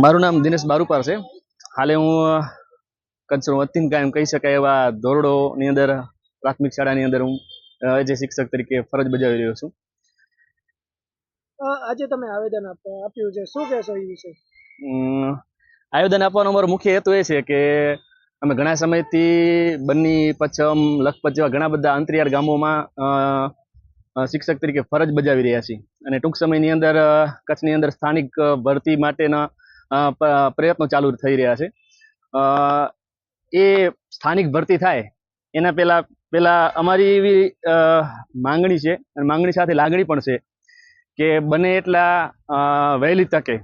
મારું નામ દિનેશ બારુપાર છે. હાલે હું કચ્છનો અત્યંત કાયમ કહી શકાય એવા ધોરડોની અંદર પ્રાથમિક શાળાની અંદર હું જે શિક્ષક તરીકે ફરજ બજાવી રહ્યો છું. આજે તમે આવેદન આપ- આપ્યું છે. શું કહેશો એ વિશે? આયોજન આપવાનો અમારો મુખ્ય હેતુ એ છે કે અમે ઘણા સમયથી બન્ની પચ્છમ લખપત જેવા ઘણા બધા અંતરિયાળ ગામોમાં શિક્ષક તરીકે ફરજ બજાવી રહ્યા છીએ. અને ટૂંક સમયની અંદર કચ્છની અંદર સ્થાનિક ભરતી માટેના પ્રયત્નો ચાલુ થઈ રહ્યા છે. એ સ્થાનિક ભરતી થાય, એના પહેલાં પહેલાં અમારી એવી માંગણી છે, અને માંગણી સાથે લાગણી પણ છે કે બને એટલા વહેલી તકે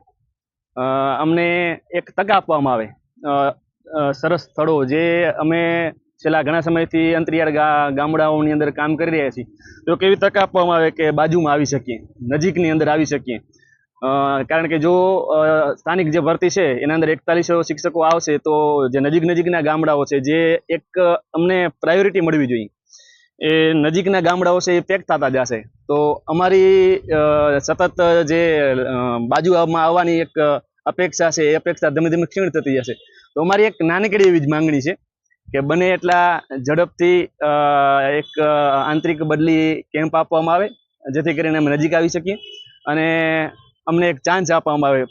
અમને એક તક આપવામાં આવે. સરસ સ્થળો જે અમે છેલ્લા ઘણા સમયથી અંતરિયાળ ગા- ગામડાઓની અંદર કામ કરી રહ્યા છીએ, તો કેવી તક આપવામાં આવે કે બાજુમાં આવી શકીએ, નજીકની અંદર આવી શકીએ. કારણ કે જો સ્થાનિક જે ભરતી છે, એના અંદર એકતાલીસો શિક્ષકો આવશે, તો જે નજીક નજીકના ગામડાઓ છે, જે એક અમને પ્રાયોરિટી મળવી જોઈએ. એ નજીકના ગામડાઓ છે, એ પેક થતા જશે. તો અમારી સતત જે બાજુમાં આવવાની એક અપેક્ષા છે, એ અપેક્ષા ધીમે ધીમે ક્ષીણ થતી જશે. તો અમારી એક નાનકડી એવી જ માંગણી છે કે બને એટલા ઝડપથી એક આંતરિક બદલી કેમ્પ આપવામાં આવે, જેથી કરીને અમે નજીક આવી શકીએ. અને અમને એક ચાન્સ આપવામાં આવે.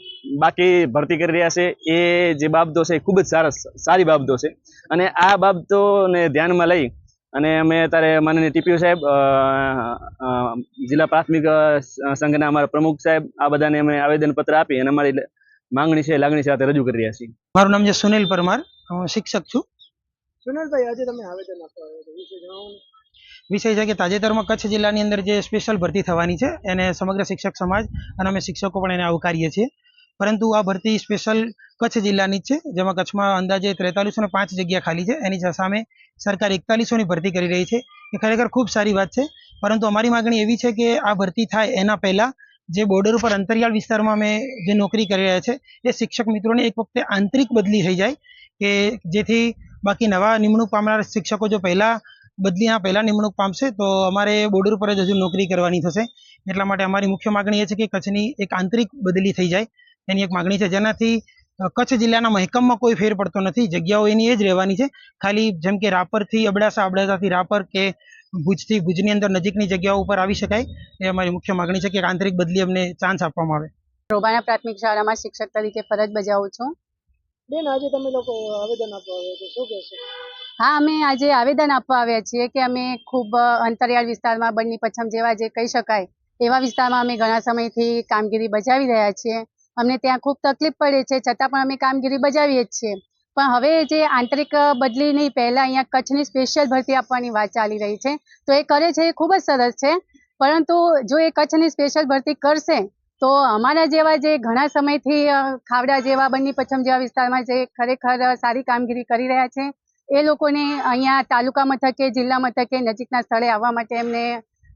બાકી ભરતી કરી રહ્યા છે એ જે બાબતો છે એ ખૂબ જ સારા સારી બાબતો છે. અને આ બાબતોને ધ્યાનમાં લઈ અને અમે અત્યારે માનનીય ટીપીઓ સાહેબ જિલ્લા પ્રાથમિક સંઘના અમારા પ્રમુખ સાહેબ આ બધાને અમે આવેદનપત્ર આપી અને અમારી માંગણી છે લાગણી સાથે રજૂ કરી રહ્યા છીએ. મારું નામ છે સુનિલ પરમાર. હું શિક્ષક છું. સુનિલભાઈ આજે તમે આવેદન આપવા આવ્યા છો. વિશે જણાવો ને. વિષય છે કે તાજેતરમાં કચ્છ જિલ્લાની અંદર જે સ્પેશિયલ ભરતી થવાની છે, એને સમગ્ર શિક્ષક સમાજ અને અમે શિક્ષકો પણ એને આવકારીએ છીએ. પરંતુ આ ભરતી સ્પેશિયલ કચ્છ જિલ્લાની જ છે, જેમાં કચ્છમાં અંદાજે ત્રેતાલીસો ને પાંચ જગ્યા ખાલી છે. એની સામે સરકાર એકતાલીસોની ભરતી કરી રહી છે. એ ખરેખર ખૂબ સારી વાત છે. પરંતુ અમારી માગણી એવી છે કે આ ભરતી થાય એના પહેલાં જે બોર્ડર ઉપર અંતરિયાળ વિસ્તારમાં અમે જે નોકરી કરી રહ્યા છે, એ શિક્ષક મિત્રોને એક વખતે આંતરિક બદલી થઈ જાય કે જેથી બાકી નવા નિમણૂક પામનાર શિક્ષકો જો પહેલા બદલીના પહેલા નિમણૂક પામશે તો અમારે બોર્ડર ઉપર જ હજુ નોકરી કરવાની થશે. એટલા માટે અમારી મુખ્ય માગણી એ છે કે કચ્છની એક આંતરિક બદલી થઈ જાય. એની એક માગણી છે જેનાથી કચ્છ જિલ્લાના મહેકમમાં કોઈ ફેર પડતો નથી. જગ્યાઓ એની એ જ રહેવાની છે. ખાલી જેમ કે રાપરથી અબડાસા અબડાસાથી રાપર કે ભુજથી ભુજની અંદર નજીકની જગ્યાઓ ઉપર આવી શકાય. એ અમારી મુખ્ય માગણી છે કે એક આંતરિક બદલી અમને ચાન્સ આપવામાં આવે. રોબાના પ્રાથમિક શાળામાં શિક્ષક તરીકે ફરજ બજાવું છું. બેન આજે તમે લોકો આવેદન આપવા આવ્યા છો. શું કહેશો? હા, અમે આજે આવેદન આપવા આવ્યા છીએ કે અમે ખૂબ અંતરિયાળ વિસ્તારમાં બન્ની પચ્છમ જેવા જે કહી શકાય, એવા વિસ્તારમાં અમે ઘણા સમયથી કામગીરી બજાવી રહ્યા છીએ. અમને ત્યાં ખૂબ તકલીફ પડે છે, છતાં પણ અમે કામગીરી બજાવીએ જ છીએ. પણ હવે જે આંતરિક બદલીની પહેલાં અહીંયા કચ્છની સ્પેશિયલ ભરતી આપવાની વાત ચાલી રહી છે, તો એ કરે છે એ ખૂબ જ સરસ છે. પરંતુ જો એ કચ્છની સ્પેશિયલ ભરતી કરશે, તો અમારા જેવા જે ઘણા સમયથી ખાવડા જેવા બન્ની પચ્છમ જેવા વિસ્તારમાં જે ખરેખર સારી કામગીરી કરી રહ્યા છે એ લોકોને અહીંયા તાલુકા મથકે જિલ્લા મથકે નજીકના સ્થળે આવવા માટે એમને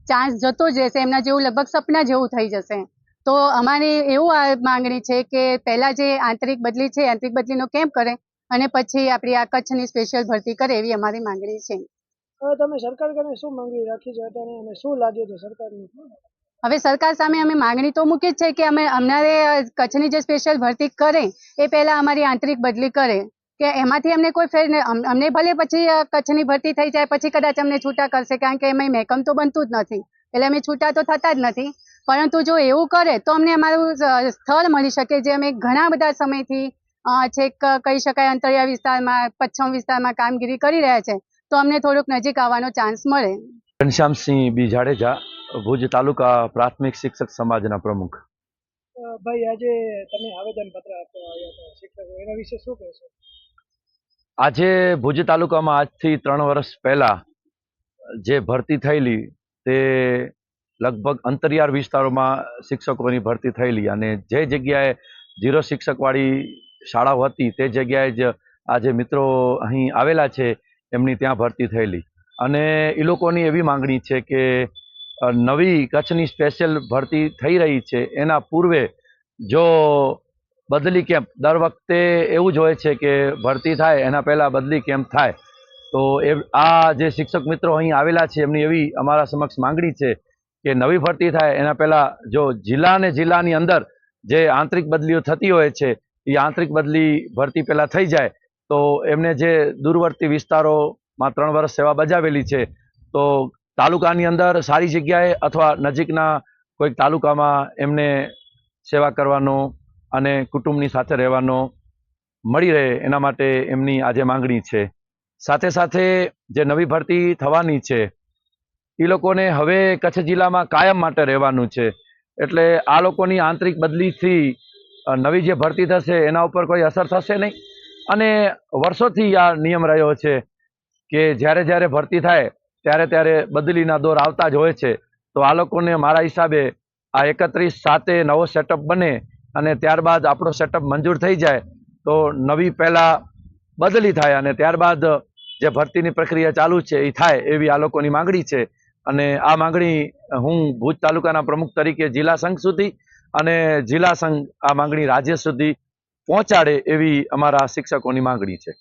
ચાન્સ જતો જ રહેશે. એમના જેવું લગભગ સપના જેવું થઈ જશે. તો અમારી એવું આ માંગણી છે કે પહેલા જે આંતરિક બદલી છે આંતરિક બદલીનો કેમ્પ કરે? અને પછી આપણી આ કચ્છની સ્પેશિયલ ભરતી કરે એવી અમારી માંગણી છે. હવે તમે સરકાર કને શું માંગણી રાખી છે અત્યારે અને શું લાગે છે સરકારનું? હવે સરકાર સામે અમે માંગણી તો મૂકી જ છે કે અમે અમારે કચ્છની જે સ્પેશિયલ ભરતી કરે એ પહેલા અમારી આંતરિક બદલી કરે. કે એમાંથી અમને કોઈ ફેર અમને ભલે પછી કચ્છની ભરતી થઈ જાય પછી કદાચ અમને છૂટા કરશે કારણ કે એમાં મહેકમ તો બનતું જ નથી. એટલે અમે છૂટા તો થતા જ નથી. પરંતુ જો એવું કરે તો અમને અમારું સ્થળ મળી શકે જે અમે ઘણા બધા સમયથી છેક કહી શકાય અંતરિયાળ વિસ્તારમાં પશ્ચિમ વિસ્તારમાં કામગીરી કરી રહ્યા છે તો અમને થોડુંક નજીક આવવાનો ચાન્સ મળે. ઘનશ્યામસિંહ બી જાડેજા ભુજ તાલુકા પ્રાથમિક શિક્ષક સમાજના પ્રમુખ. ભાઈ આજે તમે આવેદન પત્ર આપવા આવ્યા હતા શિક્ષકો એના વિશે શું કહેશો? આજે ભુજ તાલુકામાં આજથી ત્રણ વર્ષ પહેલાં જે ભરતી થયેલી તે લગભગ અંતરિયાળ વિસ્તારોમાં શિક્ષકોની ભરતી થયેલી અને જે જગ્યાએ જીરો શિક્ષકવાળી શાળાઓ હતી તે જગ્યાએ જ આજે મિત્રો અહીં આવેલા છે, એમની ત્યાં ભરતી થયેલી. અને એ લોકોની એવી માંગણી છે કે નવી કચ્છની સ્પેશિયલ ભરતી થઈ રહી છે, એના પૂર્વે જો બદલી કેમ્પ. દર વખતે એવું જ હોય છે કે ભરતી થાય, એના પહેલાં બદલી કેમ્પ થાય. તો એ, આ જે શિક્ષક મિત્રો અહીં આવેલા છે, એમની એવી અમારા સમક્ષ માંગણી છે કે નવી ભરતી થાય, એના પહેલાં જો જિલ્લાને જિલ્લાની અંદર જે આંતરિક બદલીઓ થતી હોય છે, એ આંતરિક બદલી ભરતી પહેલાં થઈ જાય. તો એમને જે દૂરવર્તી વિસ્તારોમાં ત્રણ વર્ષ સેવા બજાવેલી છે, તો તાલુકાની અંદર સારી જગ્યાએ અથવા નજીકના કોઈક તાલુકામાં એમને સેવા કરવાનો અને કુટુંબની સાથે રહેવાનો મળી રહે એના માટે એમની આજે માંગણી છે. સાથે સાથે જે નવી ભરતી થવાની છે એ લોકોને હવે કચ્છ જિલ્લામાં કાયમ માટે રહેવાનું છે. એટલે આ લોકોની આંતરિક બદલીથી નવી જે ભરતી થશે એના ઉપર કોઈ અસર થશે નહીં. અને વર્ષોથી આ નિયમ રહ્યો છે કે જ્યારે જ્યારે ભરતી થાય, ત્યારે ત્યારે બદલીના દોર આવતા જ હોય છે. તો આ લોકોને મારા હિસાબે આ એકત્રીસ સાતે નવો સેટઅપ બને અને ત્યારબાદ આપણો સેટઅપ મંજૂર થઈ જાય તો નવી પહેલાં બદલી થાય અને ત્યારબાદ જે ભરતીની પ્રક્રિયા ચાલુ છે એ થાય એવી આ લોકોની માંગણી છે. અને આ માંગણી હું ભુજ તાલુકાના પ્રમુખ તરીકે જિલ્લા સંઘ સુધી અને જિલ્લા સંઘ આ માંગણી રાજ્ય સુધી પહોંચાડે એવી અમારા શિક્ષકોની માંગણી છે.